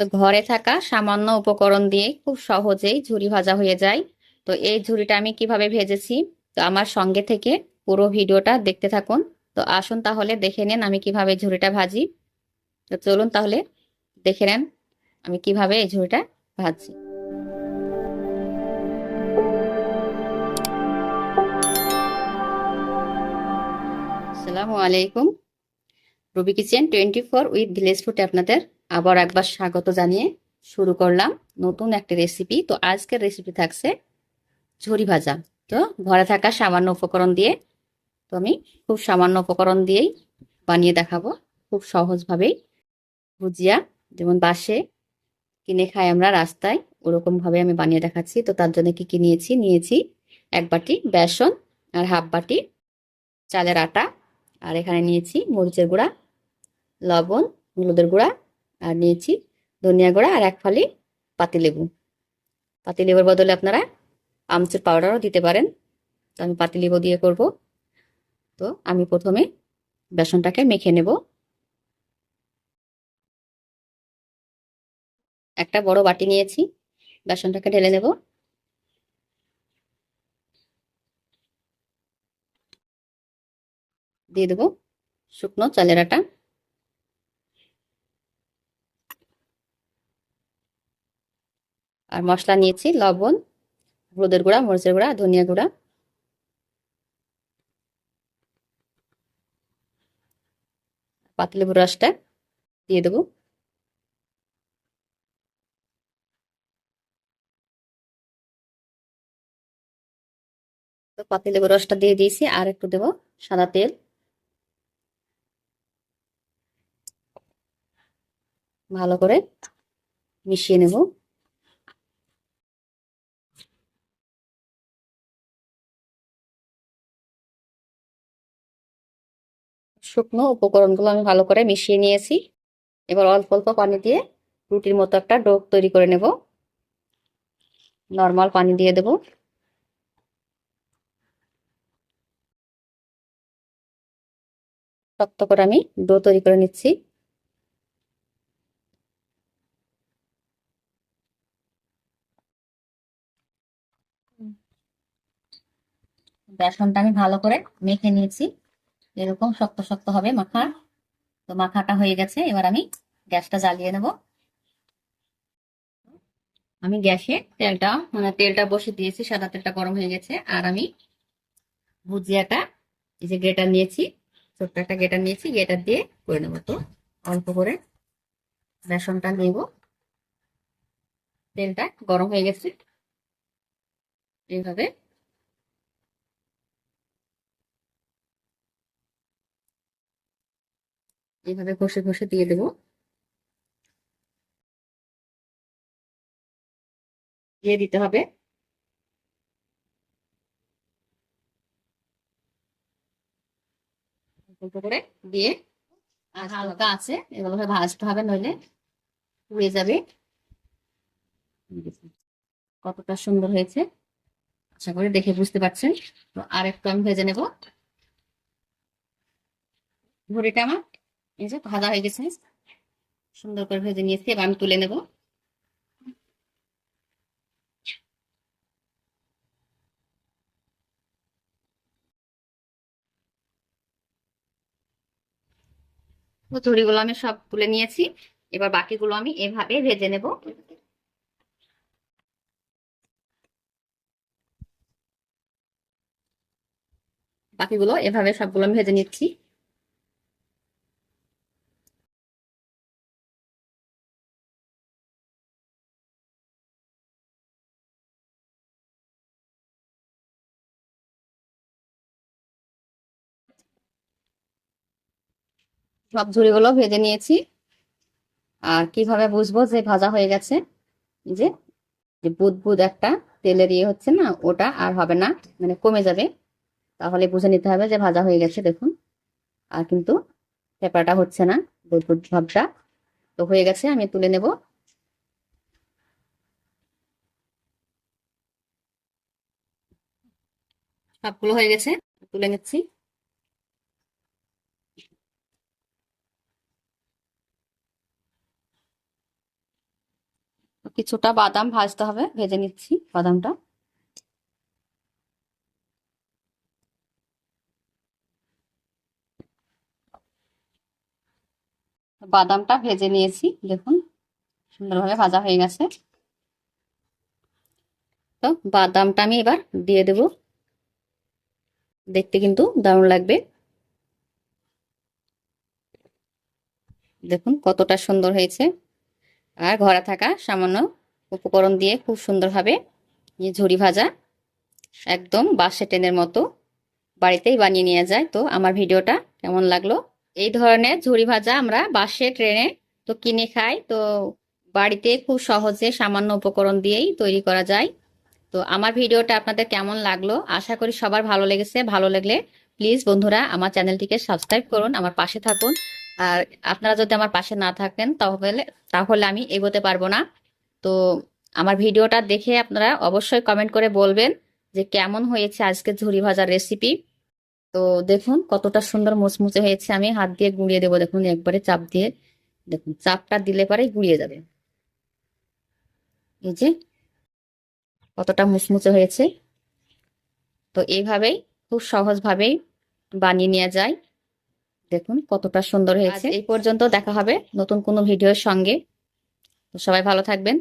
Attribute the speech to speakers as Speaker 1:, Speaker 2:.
Speaker 1: তো ঘরে থাকা সামান্য উপকরণ দিয়ে খুব সহজেই ঝুরি ভাজা হয়ে যায়। তো এই ঝুরিটা আমি কীভাবে ভেজেছি? তো আমার সঙ্গে থেকে পুরো ভিডিওটা দেখতে থাকুন। তো আসুন তাহলে দেখে নেন আমি কীভাবে ঝুরিটা ভাজি। তো চলুন তাহলে দেখে নেন আমি কীভাবে এই ঝুরিটা ভাজছি। আসসালামু আলাইকুম। Ruby kitchen twenty four with village food আপনাদের আবার একবার স্বাগত জানিয়ে শুরু করলাম নতুন একটা রেসিপি তো আজকের রেসিপি থাকছে ঝুরি ভাজা। তো ঘরে থাকা সামান্য উপকরণ দিয়ে তো আমি খুব সামান্য উপকরণ দিয়েই বানিয়ে দেখাবো খুব সহজভাবেই। ভুজিয়া যেমন বাসে কিনে খাই আমরা রাস্তায়, ওরকমভাবে আমি বানিয়ে দেখাচ্ছি। তো তার জন্য কি কি নিয়েছি? নিয়েছি এক বাটি বেসন আর হাফ বাটি চালের আটা। আর এখানে নিয়েছি মরিচের গুঁড়া, লবণ, হলুদের গুঁড়া আর নিয়েছি। ধনিয়া গুঁড়া আর এক ফালি পাতিলেবু পাতিলেবুর বদলে আপনারা আমচুর পাউডারও দিতে পারেন। তো আমি পাতিলেবু দিয়ে করব। তো আমি প্রথমে বেসনটাকে মেখে নেব। একটা বড় বাটি নিয়েছি। বেসনটাকে ঢেলে নেব। দিয়ে দেবো শুকনো চালের আটা। আর মশলা নিয়েছি, লবণ, হলুদের গুঁড়া, মরিচের গুঁড়া, ধনিয়া গুঁড়া। পাতলেবুর রসটা দিয়ে দেবো। পাতিলেবুর রসটা দিয়ে দিয়েছি, আর একটু দেবো সাদা তেল। ভালো করে মিশিয়ে নেব। শুকনো উপকরণগুলো আমি ভালো করে মিশিয়ে নিয়েছি। এবার অল্প অল্প পানি দিয়ে রুটির মতো একটা ডো তৈরি করে নেব। নর্মাল পানি দিয়ে দেব। শক্ত করে আমি ডো তৈরি করে নিচ্ছি। বেসনটা আমি ভালো করে মেখে নিয়েছি। এরকম শক্ত শক্ত হবে মাখা। তো মাখাটা হয়ে গেছে, এবার আমি গ্যাসটা জ্বালিয়ে নেব। আমি গ্যাসে তেলটা মানে তেলটা বসে দিয়েছি, সাদা তেলটা গরম হয়ে গেছে। আর আমি ভুজিয়াটা, এই যে গ্রেটার নিয়েছি, ছোট্ট একটা গ্রেটার নিয়েছি, গ্রেটার দিয়ে করে নেব। তো অল্প করে বেসনটা নেব। তেলটা গরম হয়ে গেছে। এইভাবে এইভাবে ঘষে ঘষে দিয়ে দেব। দিয়ে দিতে হবে। করে দিয়ে হালকা আছে ভাজতে হবে, নইলে পুড়ে যাবে। কতটা সুন্দর হয়েছে। আশা করি দেখে বুঝতে পারছেন। তো আর একটু আমি ভেজে নেব। ভুড়িটা আমার এই যে ভাজা হয়ে গেছে। সুন্দর করে ভেজে নিয়েছি, এবার আমি তুলে নেব। ঝুড়িগুলো আমি সব তুলে নিয়েছি। এবার বাকিগুলো আমি এভাবে ভেজে নেব। বাকিগুলো এভাবে সবগুলো আমি ভেজে নিচ্ছি। সব ঝুড়িগুলো ভেজে নিয়েছি। আর কীভাবে বুঝব যে ভাজা হয়ে গেছে? যে যে বুদ বুদ একটা তেলের ইয়ে হচ্ছে না, ওটা আর হবে না মানে কমে যাবে। তাহলে বুঝে নিতে হবে যে ভাজা হয়ে গেছে, দেখুন। আর কিন্তু পেপারটা হচ্ছে না বুদ বুদ ভাবটা তো হয়ে গেছে, আমি তুলে নেব। সবগুলো হয়ে গেছে, তুলে নিচ্ছি। কিছুটা বাদাম ভাজতে হবে, ভেজে নিচ্ছি বাদামটা। বাদামটা ভেজে নিয়েছি, দেখুন, সুন্দরভাবে ভাজা হয়ে গেছে। তো বাদামটা আমি এবার দিয়ে দেব। দেখতে কিন্তু দারুণ লাগবে। দেখুন কতটা সুন্দর হয়েছে। আর ঘরে থাকা সামান্য উপকরণ দিয়ে খুব সুন্দরভাবে ঝুরি ভাজা একদম বাসে ট্রেনের মতো বাড়িতেই বানিয়ে নিয়ে যায়। তো আমার ভিডিওটা কেমন লাগল? এই ধরনের ঝুড়ি ভাজা আমরা বাসে ট্রেনে তো কিনে খাই। তো বাড়িতে খুব সহজে সামান্য উপকরণ দিয়েই তৈরি করা যায়। তো আমার ভিডিওটা আপনাদের কেমন লাগল? আশা করি সবার ভালো লেগেছে। ভালো লাগলে প্লিজ বন্ধুরা আমার চ্যানেলটিকে সাবস্ক্রাইব করুন, আমার পাশে থাকুন। আর আপনারা যদি আমার পাশে না থাকেন তাহলে তাহলে আমি এগোতে পারব না। তো আমার ভিডিওটা দেখে আপনারা অবশ্যই কমেন্ট করে বলবেন যে কেমন হয়েছে আজকে ঝুরি ভাজার রেসিপি তো দেখুন কতটা সুন্দর মুচমুচে হয়েছে। আমি হাত দিয়ে গুঁড়িয়ে দেবো, দেখুন একবারে চাপ দিয়ে। দেখুন, চাপটা দিলে পরে গুঁড়িয়ে যাবে। এই যে কতটা মুচমুচে হয়েছে। তো এইভাবেই, খুব সহজভাবেই বানিয়ে নেওয়া যায়। দেখুন কতটা সুন্দর হয়েছে। এই পর্যন্ত দেখা হবে নতুন কোনো ভিডিওর সঙ্গে। তো সবাই ভালো থাকবেন।